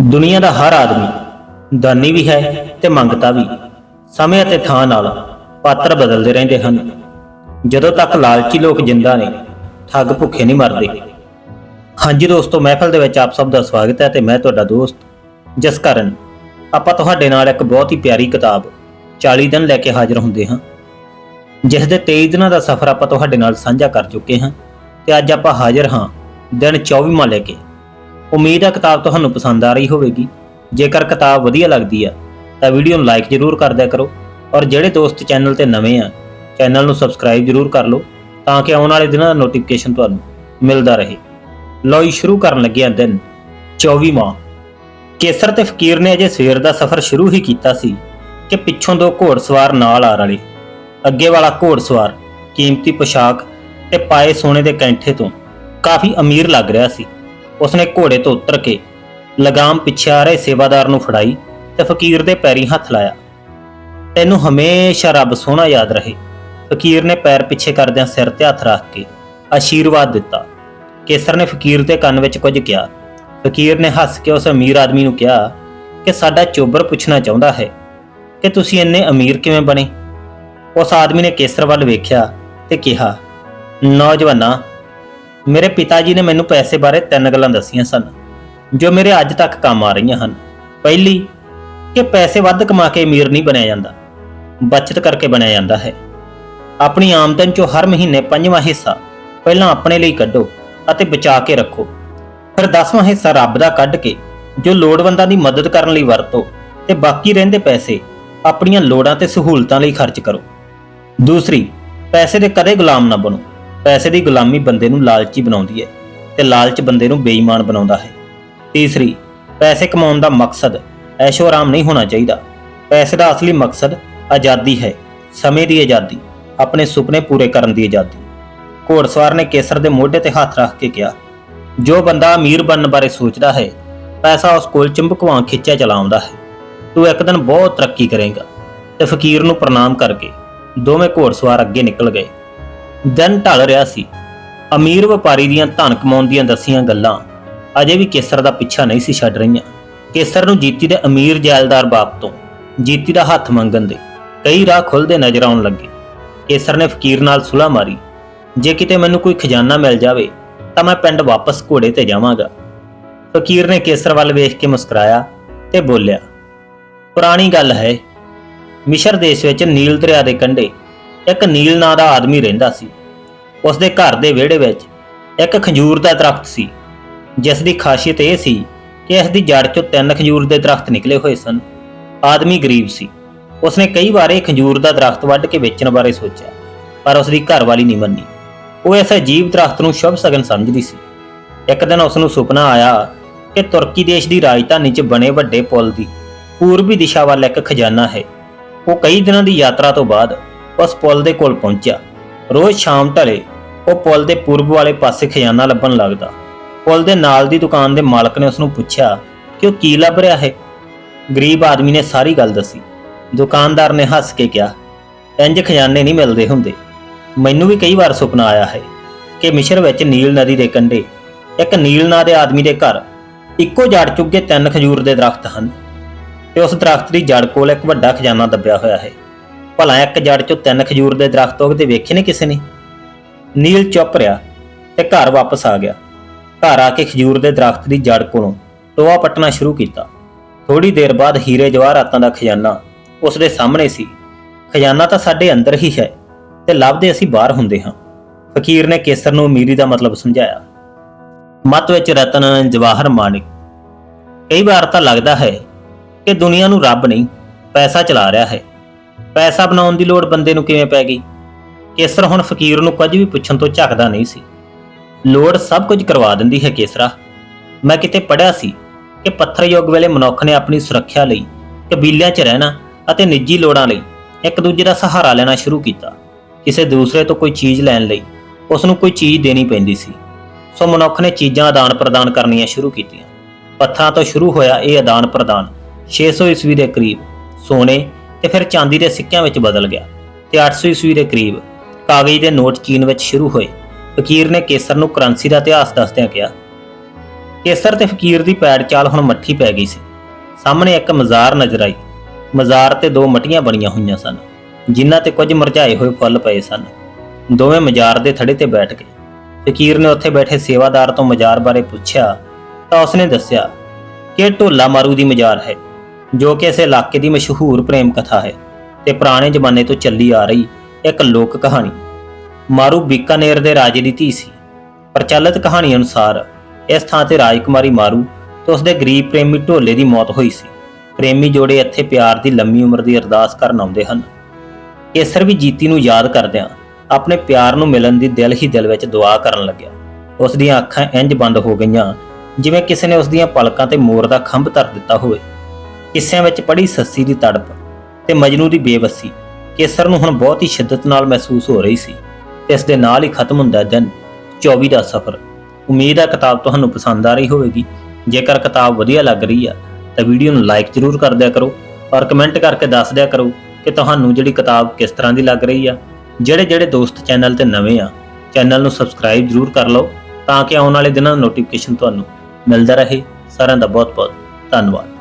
ਦੁਨੀਆ ਦਾ ਹਰ ਆਦਮੀ ਦਾਨੀ ਵੀ ਹੈ ਤੇ ਮੰਗਤਾ ਵੀ, ਸਮੇਂ ਅਤੇ ਥਾਂ ਨਾਲ ਪਾਤਰ ਬਦਲਦੇ ਰਹਿੰਦੇ ਹਨ। ਜਦੋਂ ਤੱਕ ਲਾਲਚੀ ਲੋਕ ਜਿੰਦਾ ਨੇ, ਠੱਗ ਭੁੱਖੇ ਨਹੀਂ ਮਰਦੇ। ਹਾਂਜੀ ਦੋਸਤੋ, ਮਹਿਫਲ ਦੇ ਵਿੱਚ ਆਪ ਸਭ ਦਾ ਸਵਾਗਤ ਹੈ ਤੇ ਮੈਂ ਤੁਹਾਡਾ ਦੋਸਤ ਜਿਸ ਕਾਰਨ ਆਪਾਂ ਤੁਹਾਡੇ ਨਾਲ ਇੱਕ ਬਹੁਤ ਹੀ ਪਿਆਰੀ ਕਿਤਾਬ 40 ਦਿਨ ਲੈ ਕੇ ਹਾਜ਼ਰ ਹੁੰਦੇ ਹਾਂ। ਜਿਸ ਦੇ 23 ਦਿਨਾਂ ਦਾ ਸਫ਼ਰ ਆਪਾਂ ਤੁਹਾਡੇ ਨਾਲ ਸਾਂਝਾ ਕਰ ਚੁੱਕੇ ਹਾਂ ਤੇ ਅੱਜ ਆਪਾਂ ਹਾਜ਼ਰ ਹਾਂ ਦਿਨ 24ਵਾਂ ਲੈ ਕੇ। ਉਮੀਦ ਹੈ ਕਿਤਾਬ ਤੁਹਾਨੂੰ ਪਸੰਦ ਆ ਰਹੀ ਹੋਵੇਗੀ। ਜੇਕਰ ਕਿਤਾਬ ਵਧੀਆ ਲੱਗਦੀ ਆ, ਤਾਂ ਵੀਡੀਓ ਨੂੰ ਲਾਈਕ ਜ਼ਰੂਰ ਕਰ ਦਿਆ ਕਰੋ ਔਰ ਜਿਹੜੇ ਦੋਸਤ ਚੈਨਲ ਤੇ ਨਵੇਂ ਆ, ਚੈਨਲ ਨੂੰ ਸਬਸਕ੍ਰਾਈਬ ਜ਼ਰੂਰ ਕਰ ਲਓ ਤਾਂ ਕਿ ਆਉਣ ਵਾਲੇ ਦਿਨਾਂ ਦਾ ਨੋਟੀਫਿਕੇਸ਼ਨ ਤੁਹਾਨੂੰ ਮਿਲਦਾ ਰਹੇ। ਲਓ ਜੀ, ਸ਼ੁਰੂ ਕਰਨ ਲੱਗੇ ਹਾਂ ਦਿਨ। 24ਵਾਂ ਕੇਸਰ ਤੇ ਫਕੀਰ ਨੇ ਅਜੇ ਸਵੇਰ ਦਾ ਸਫ਼ਰ ਸ਼ੁਰੂ ਹੀ ਕੀਤਾ ਸੀ ਕਿ ਪਿੱਛੋਂ ਦੋ ਘੋੜਸਵਾਰ ਨਾਲ ਆ ਰਲੇ। ਅੱਗੇ ਵਾਲਾ ਘੋੜਸਵਾਰ ਕੀਮਤੀ ਪੋਸ਼ਾਕ ਤੇ ਪਾਏ ਸੋਨੇ ਦੇ ਕੈਂਠੇ ਤੋਂ ਕਾਫੀ ਅਮੀਰ ਲੱਗ ਰਿਹਾ ਸੀ। ਉਸਨੇ ਘੋੜੇ ਤੋਂ ਉਤਰ ਕੇ ਲਗਾਮ ਪਿੱਛੇ ਆ ਰਹੇ ਸੇਵਾਦਾਰ ਨੂੰ ਫੜਾਈ ਤੇ ਫਕੀਰ ਦੇ ਪੈਰੀ ਹੱਥ ਲਾਇਆ। ਤੈਨੂੰ ਹਮੇਸ਼ਾ ਰੱਬ ਸੋਹਣਾ ਯਾਦ ਰਹੇ। ਫਕੀਰ ਨੇ ਪੈਰ ਪਿੱਛੇ ਕਰਦਿਆਂ ਸਿਰ ਤੇ ਹੱਥ ਰੱਖ ਕੇ ਆਸ਼ੀਰਵਾਦ ਦਿੱਤਾ। ਕੇਸਰ ਨੇ ਫਕੀਰ ਦੇ ਕੰਨ ਵਿੱਚ ਕੁਝ ਕਿਹਾ। ਫਕੀਰ ਨੇ ਹੱਸ ਕੇ ਉਸ ਅਮੀਰ ਆਦਮੀ ਨੂੰ ਕਿਹਾ ਕਿ ਸਾਡਾ ਚੋਬਰ ਪੁੱਛਣਾ ਚਾਹੁੰਦਾ ਹੈ ਕਿ ਤੁਸੀਂ ਇੰਨੇ ਅਮੀਰ ਕਿਵੇਂ ਬਣੇ? ਉਸ ਆਦਮੀ ਨੇ ਕੇਸਰ ਵੱਲ ਵੇਖਿਆ ਤੇ ਕਿਹਾ, ਨੌਜਵਾਨਾ ਮੇਰੇ ਪਿਤਾ ਜੀ ਨੇ ਮੈਨੂੰ ਪੈਸੇ ਬਾਰੇ ਤਿੰਨ ਗੱਲਾਂ ਦੱਸੀਆਂ ਸਨ, ਜੋ ਮੇਰੇ ਅੱਜ ਤੱਕ ਕੰਮ ਆ ਰਹੀਆਂ ਹਨ। ਪਹਿਲੀ, ਕਿ ਪੈਸੇ ਵੱਧ ਕਮਾ ਕੇ ਅਮੀਰ ਨਹੀਂ ਬਣਿਆ ਜਾਂਦਾ, ਬਚਤ ਕਰਕੇ ਬਣਿਆ ਜਾਂਦਾ ਹੈ। ਆਪਣੀ ਆਮਦਨ ਚੋਂ ਹਰ ਮਹੀਨੇ ਪੰਜਵਾਂ ਹਿੱਸਾ ਪਹਿਲਾਂ ਆਪਣੇ ਲਈ ਕੱਢੋ ਅਤੇ ਬਚਾ ਕੇ ਰੱਖੋ। ਫਿਰ 10ਵਾਂ ਹਿੱਸਾ ਰੱਬ ਦਾ ਕੱਢ ਕੇ, ਜੋ ਲੋੜਵੰਦਾਂ ਦੀ ਮਦਦ ਕਰਨ ਲਈ ਵਰਤੋ ਤੇ ਬਾਕੀ ਰਹਿੰਦੇ ਪੈਸੇ ਆਪਣੀਆਂ ਲੋੜਾਂ ਤੇ ਸਹੂਲਤਾਂ ਲਈ ਖਰਚ ਕਰੋ। ਦੂਸਰੀ, ਪੈਸੇ ਦੇ ਕਦੇ ਗੁਲਾਮ ਨਾ ਬਣੋ। ਪੈਸੇ ਦੀ ਗੁਲਾਮੀ ਬੰਦੇ ਨੂੰ ਲਾਲਚੀ ਬਣਾਉਂਦੀ ਹੈ ਤੇ ਲਾਲਚ ਬੰਦੇ ਨੂੰ ਬੇਈਮਾਨ ਬਣਾਉਂਦਾ ਹੈ। ਤੀਸਰੀ, ਪੈਸੇ ਕਮਾਉਣ ਦਾ ਮਕਸਦ ਐਸ਼ੋ ਆਰਾਮ ਨਹੀਂ ਹੋਣਾ ਚਾਹੀਦਾ। ਪੈਸੇ ਦਾ ਅਸਲੀ ਮਕਸਦ ਆਜ਼ਾਦੀ ਹੈ, ਸਮੇਂ ਦੀ ਆਜ਼ਾਦੀ, ਆਪਣੇ ਸੁਪਨੇ ਪੂਰੇ ਕਰਨ ਦੀ ਆਜ਼ਾਦੀ। ਘੋੜਸਵਾਰ ਨੇ ਕੇਸਰ ਦੇ ਮੋਢੇ ਤੇ ਹੱਥ ਰੱਖ ਕੇ ਕਿਹਾ, ਜੋ ਬੰਦਾ ਅਮੀਰ ਬਣਨ ਬਾਰੇ ਸੋਚਦਾ ਹੈ, ਪੈਸਾ ਉਸ ਕੋਲ ਚੁੰਬਕ ਖਿੱਚਿਆ ਚਲਾਉਂਦਾ ਹੈ। ਤੂੰ ਇੱਕ ਦਿਨ ਬਹੁਤ ਤਰੱਕੀ ਕਰੇਗਾ ਤੇ ਫਕੀਰ ਨੂੰ ਪ੍ਰਣਾਮ ਕਰਕੇ ਦੋਵੇਂ ਘੋੜਸਵਾਰ ਅੱਗੇ ਨਿਕਲ ਗਏ। ਦਿਨ ਢਲ ਰਿਹਾ ਸੀ। ਅਮੀਰ ਵਪਾਰੀ ਦੀਆਂ ਧਨ ਕਮਾਉਣ ਦੀਆਂ ਦਸੀਆਂ ਗੱਲਾਂ ਅਜੇ ਵੀ ਕੇਸਰ ਦਾ ਪਿੱਛਾ ਨਹੀਂ ਸੀ ਛੱਡ ਰਹੀਆਂ। ਕੇਸਰ ਨੂੰ ਜੀਤੀ ਦੇ ਅਮੀਰ ਜੈਲਦਾਰ ਬਾਪ ਤੋਂ ਜੀਤੀ ਦਾ ਹੱਥ ਮੰਗਣ ਦੇ ਕਈ ਰਾਹ ਖੁੱਲਦੇ ਨਜ਼ਰ ਆਉਣ ਲੱਗੇ। ਕੇਸਰ ਨੇ ਫਕੀਰ ਨਾਲ ਸੁਲਾ ਮਾਰੀ, ਜੇ ਕਿਤੇ ਮੈਨੂੰ ਕੋਈ ਖਜ਼ਾਨਾ ਮਿਲ ਜਾਵੇ ਤਾਂ ਮੈਂ ਪਿੰਡ ਵਾਪਸ ਘੋੜੇ ਤੇ ਜਾਵਾਂਗਾ। ਫਕੀਰ ਨੇ ਕੇਸਰ ਵੱਲ ਵੇਖ ਕੇ ਮੁਸਕਰਾਇਆ ਤੇ ਬੋਲਿਆ, ਪੁਰਾਣੀ ਗੱਲ ਹੈ, ਮਿਸ਼ਰ ਦੇਸ਼ ਵਿੱਚ ਨੀਲ ਦਰਿਆ ਦੇ ਕੰਢੇ ਇੱਕ ਨੀਲ ਨਾਂ ਦਾ ਆਦਮੀ ਰਹਿੰਦਾ ਸੀ। ਉਸ ਦੇ ਘਰ ਦੇ ਵਿਹੜੇ ਵਿੱਚ ਇੱਕ ਖਜੂਰ ਦਾ ਦਰਖਤ ਸੀ, ਜਿਸ ਦੀ ਖਾਸੀਅਤ ਇਹ ਸੀ ਕਿ ਇਸ ਦੀ ਜੜ 'ਚੋਂ ਤਿੰਨ ਖਜੂਰ ਦੇ ਦਰਖਤ ਨਿਕਲੇ ਹੋਏ ਸਨ। ਆਦਮੀ ਗਰੀਬ ਸੀ। ਉਸਨੇ ਕਈ ਵਾਰ ਇਹ ਖਜੂਰ ਦਾ ਦਰਖਤ ਵੱਢ ਕੇ ਵੇਚਣ ਬਾਰੇ ਸੋਚਿਆ, ਪਰ ਉਸ ਦੀ ਘਰਵਾਲੀ ਨਹੀਂ ਮੰਨੀ। ਉਹ ਇਸ ਅਜੀਬ ਦਰਖਤ ਨੂੰ ਸ਼ੁਭ ਸਗਨ ਸਮਝਦੀ ਸੀ। ਇੱਕ ਦਿਨ ਉਸ ਨੂੰ ਸੁਪਨਾ ਆਇਆ ਕਿ ਤੁਰਕੀ ਦੇਸ਼ ਦੀ ਰਾਜਧਾਨੀ 'ਚ ਬਣੇ ਵੱਡੇ ਪੁਲ ਦੀ ਪੂਰਬੀ ਦਿਸ਼ਾ ਵੱਲ ਇੱਕ ਖਜ਼ਾਨਾ ਹੈ। ਉਹ ਕਈ ਦਿਨਾਂ ਦੀ ਯਾਤਰਾ ਤੋਂ ਬਾਅਦ ਉਸ ਪੁਲ ਦੇ ਕੋਲ ਪਹੁੰਚਿਆ। ਰੋਜ਼ ਸ਼ਾਮ ਢਲੇ, ਉਹ ਪੁਲ ਦੇ ਪੂਰਬ ਵਾਲੇ ਪਾਸੇ ਖਜ਼ਾਨਾ ਲੱਭਣ ਲੱਗਦਾ। ਪੁਲ ਦੇ ਨਾਲ ਦੀ ਦੁਕਾਨ ਦੇ ਮਾਲਕ ਨੇ ਉਸ ਨੂੰ ਪੁੱਛਿਆ, ਕਿ ਉਹ ਕੀ ਲੱਭ ਰਿਹਾ ਹੈ? ਗਰੀਬ ਆਦਮੀ ਨੇ ਸਾਰੀ ਗੱਲ ਦੱਸੀ। ਦੁਕਾਨਦਾਰ ਨੇ ਹੱਸ ਕੇ ਕਿਹਾ, ਇੰਜ ਖਜ਼ਾਨੇ ਨਹੀਂ ਮਿਲਦੇ ਹੁੰਦੇ। ਮੈਨੂੰ ਵੀ ਕਈ ਵਾਰ ਸੁਪਨਾ ਆਇਆ ਹੈ ਕਿ ਮਿਸ਼ਰ ਵਿੱਚ ਨੀਲ ਨਦੀ ਦੇ ਕੰਢੇ, ਇੱਕ ਨੀਲ ਨਾਂ ਦੇ ਆਦਮੀ ਦੇ ਘਰ, ਇੱਕੋ ਜੜ ਚੁੱਕੇ ਤਿੰਨ ਖਜੂਰ ਦੇ ਦਰਖਤ ਹਨ। ਤੇ ਉਸ ਦਰਖਤ ਦੀ ਜੜ ਕੋਲ ਇੱਕ ਵੱਡਾ ਖਜ਼ਾਨਾ ਦੱਬਿਆ ਹੋਇਆ ਹੈ। ਭਲਾ ਇੱਕ ਜੜ ਚੋਂ ਤਿੰਨ ਖਜੂਰ ਦੇ ਦਰਖਤ ਉਗਦੇ ਵੇਖੇ ਨੇ ਕਿਸੇ ਨੇ? ਨੀਲ ਚੁੱਪ ਰਿਹਾ ਤੇ ਘਰ ਵਾਪਸ ਆ ਗਿਆ। ਘਰ ਆ ਕੇ ਖਜੂਰ ਦੇ ਦਰਖਤ ਦੀ ਜੜ ਕੋਲੋਂ ਟੋਆ ਪੱਟਣਾ ਸ਼ੁਰੂ ਕੀਤਾ। ਥੋੜੀ ਦੇਰ ਬਾਅਦ ਹੀਰੇ ਜਵਾਹਰਾਤਾਂ ਦਾ ਖਜ਼ਾਨਾ ਉਸ ਦੇ ਸਾਹਮਣੇ ਸੀ। ਖਜ਼ਾਨਾ ਤਾਂ ਸਾਡੇ ਅੰਦਰ ਹੀ ਹੈ ਤੇ ਲੱਭਦੇ ਅਸੀਂ ਬਾਹਰ ਹੁੰਦੇ ਹਾਂ। ਫਕੀਰ ਨੇ ਕੇਸਰ ਨੂੰ ਅਮੀਰੀ ਦਾ ਮਤਲਬ ਸਮਝਾਇਆ। ਮਤ ਵਿੱਚ ਰਤਨ ਜਵਾਹਰ ਮਾਣਿਕ, ਕਈ ਵਾਰ ਤਾਂ ਲੱਗਦਾ ਹੈ ਕਿ ਦੁਨੀਆ ਨੂੰ ਰੱਬ ਨਹੀਂ, ਪੈਸਾ ਚਲਾ ਰਿਹਾ ਹੈ। ਪੈਸਾ ਬਣਾਉਣ ਦੀ ਲੋੜ ਬੰਦੇ ਨੂੰ ਕਿਵੇਂ ਪੈ ਗਈ? ਕੇਸਰ ਹੁਣ ਫਕੀਰ ਨੂੰ ਕੁਝ ਵੀ ਪੁੱਛਣ ਤੋਂ ਝੱਕਦਾ ਨਹੀਂ ਸੀ। ਲੋੜ ਸਭ ਕੁਝ ਕਰਵਾ ਦਿੰਦੀ ਹੈ ਕੇਸਰਾ। ਮੈਂ ਕਿਤੇ ਪੜਿਆ ਸੀ ਕਿ ਪੱਥਰ ਯੁੱਗ ਵੇਲੇ ਮਨੁੱਖ ਨੇ ਆਪਣੀ ਸੁਰੱਖਿਆ ਲਈ ਕਬੀਲਿਆਂ 'ਚ ਰਹਿਣਾ ਅਤੇ ਨਿੱਜੀ ਲੋੜਾਂ ਲਈ ਇੱਕ ਦੂਜੇ ਦਾ ਸਹਾਰਾ ਲੈਣਾ ਸ਼ੁਰੂ ਕੀਤਾ। ਕਿਸੇ ਦੂਸਰੇ ਤੋਂ ਕੋਈ ਚੀਜ਼ ਲੈਣ ਲਈ ਉਸ ਨੂੰ ਕੋਈ ਚੀਜ਼ ਦੇਣੀ ਪੈਂਦੀ ਸੀ। ਸੋ ਮਨੁੱਖ ਨੇ ਚੀਜ਼ਾਂ ਆਦਾਨ ਪ੍ਰਦਾਨ ਕਰਨੀਆਂ ਸ਼ੁਰੂ ਕੀਤੀਆਂ। ਪੱਥਰਾਂ ਤੋਂ ਸ਼ੁਰੂ ਹੋਇਆ ਇਹ ਆਦਾਨ ਪ੍ਰਦਾਨ 600 ਈਸਵੀ ਦੇ ਕਰੀਬ ਸੋਨੇ ਤੇ ਫਿਰ ਚਾਂਦੀ ਦੇ ਸਿੱਕਿਆਂ ਵਿੱਚ ਬਦਲ ਗਿਆ ਤੇ 800 ਈਸਵੀ ਦੇ ਕਰੀਬ ਕਾਗਜ਼ ਦੇ ਨੋਟ ਚੀਨ ਵਿੱਚ ਸ਼ੁਰੂ ਹੋਏ। ਫਕੀਰ ਨੇ ਕੇਸਰ ਨੂੰ ਕਰੰਸੀ ਦਾ ਇਤਿਹਾਸ ਦੱਸਦਿਆਂ ਕਿਹਾ, ਕੇਸਰ ਤੇ ਫਕੀਰ ਦੀ ਪੈੜ ਚਾਲ ਹੁਣ ਮੱਠੀ ਪੈ ਗਈ ਸੀ। ਸਾਹਮਣੇ ਇੱਕ ਮਜ਼ਾਰ ਨਜ਼ਰ ਆਈ। ਮਜ਼ਾਰ ਤੇ ਦੋ ਮਟੀਆਂ ਬਣੀਆਂ ਹੋਈਆਂ ਸਨ, ਜਿਨ੍ਹਾਂ ਤੇ ਕੁਝ ਮਰਝਾਏ ਹੋਏ ਫੁੱਲ ਪਏ ਸਨ। ਦੋਵੇਂ ਮਜ਼ਾਰ ਦੇ ਥੜੇ ਤੇ ਬੈਠ ਗਏ। ਫਕੀਰ ਨੇ ਉੱਥੇ ਬੈਠੇ ਸੇਵਾਦਾਰ ਤੋਂ ਮਜ਼ਾਰ ਬਾਰੇ ਪੁੱਛਿਆ ਤਾਂ ਉਸਨੇ ਦੱਸਿਆ, ਕਿ ਢੋਲਾ ਮਾਰੂ ਦੀ ਮਜ਼ਾਰ ਹੈ। ਜੋ ਕਿ ਇਸ ਇਲਾਕੇ ਦੀ ਮਸ਼ਹੂਰ ਪ੍ਰੇਮ ਕਥਾ ਹੈ ਤੇ ਪੁਰਾਣੇ ਜ਼ਮਾਨੇ ਤੋਂ ਚੱਲੀ ਆ ਰਹੀ ਇੱਕ ਲੋਕ ਕਹਾਣੀ। ਮਾਰੂ ਬੀਕਾਨੇਰ ਦੇ ਰਾਜੇ ਦੀ ਧੀ ਸੀ। ਪ੍ਰਚਲਿਤ ਕਹਾਣੀ ਅਨੁਸਾਰ ਇਸ ਥਾਂ ਤੇ ਰਾਜਕੁਮਾਰੀ ਮਾਰੂ ਤੇ ਉਸਦੇ ਗਰੀਬ ਪ੍ਰੇਮੀ ਢੋਲੇ ਦੀ ਮੌਤ ਹੋਈ ਸੀ। ਪ੍ਰੇਮੀ ਜੋੜੇ ਇੱਥੇ ਪਿਆਰ ਦੀ ਲੰਮੀ ਉਮਰ ਦੀ ਅਰਦਾਸ ਕਰਨ ਆਉਂਦੇ ਹਨ। ਕੇਸਰ ਵੀ ਜੀਤੀ ਨੂੰ ਯਾਦ ਕਰਦਿਆਂ ਆਪਣੇ ਪਿਆਰ ਨੂੰ ਮਿਲਣ ਦੀ ਦਿਲ ਹੀ ਦਿਲ ਵਿੱਚ ਦੁਆ ਕਰਨ ਲੱਗਿਆ। ਉਸ ਦੀਆਂ ਅੱਖਾਂ ਇੰਜ ਬੰਦ ਹੋ ਗਈਆਂ ਜਿਵੇਂ ਕਿਸੇ ਨੇ ਉਸ ਦੀਆਂ ਪਲਕਾਂ ਤੇ ਮੋਰ ਦਾ ਖੰਭ ਧਰ ਦਿੱਤਾ ਹੋਵੇ। ਕਿੱਸਿਆਂ ਵਿੱਚ ਪੜੀ ਸੱਸੀ ਦੀ ਤੜਪ ਤੇ ਮਜਨੂ ਦੀ ਬੇਵਸੀ। ਕੇਸਰ ਨੂੰ ਹੁਣ ਬਹੁਤ ਹੀ ਸ਼ਿੱਦਤ ਨਾਲ ਮਹਿਸੂਸ ਹੋ ਰਹੀ ਸੀ ਤੇ ਇਸ ਦੇ ਨਾਲ ਹੀ ਖਤਮ ਹੁੰਦਾ ਦਿਨ 24 ਦਾ ਸਫ਼ਰ। ਉਮੀਦ ਹੈ ਕਿਤਾਬ ਤੁਹਾਨੂੰ ਪਸੰਦ ਆ ਰਹੀ ਹੋਵੇਗੀ। ਜੇਕਰ ਕਿਤਾਬ ਵਧੀਆ ਲੱਗ ਰਹੀ ਆ, ਤਾਂ ਵੀਡੀਓ ਨੂੰ ਲਾਈਕ ਜ਼ਰੂਰ ਕਰ ਦਿਆ ਕਰੋ ਔਰ ਕਮੈਂਟ ਕਰਕੇ ਦੱਸ ਦਿਆ ਕਰੋ ਕਿ ਤੁਹਾਨੂੰ ਜਿਹੜੀ ਕਿਤਾਬ ਕਿਸ ਤਰ੍ਹਾਂ ਦੀ ਲੱਗ ਰਹੀ ਆ। ਜਿਹੜੇ ਜਿਹੜੇ ਦੋਸਤ ਚੈਨਲ ਤੇ ਨਵੇਂ ਆ, ਚੈਨਲ ਨੂੰ ਸਬਸਕ੍ਰਾਈਬ ਜ਼ਰੂਰ ਕਰ ਲਓ ਤਾਂ ਕਿ ਆਉਣ ਵਾਲੇ ਦਿਨਾਂ ਦਾ ਨੋਟੀਫਿਕੇਸ਼ਨ ਤੁਹਾਨੂੰ ਮਿਲਦਾ ਰਹੇ। ਸਾਰਿਆਂ ਦਾ ਬਹੁਤ ਬਹੁਤ ਧੰਨਵਾਦ।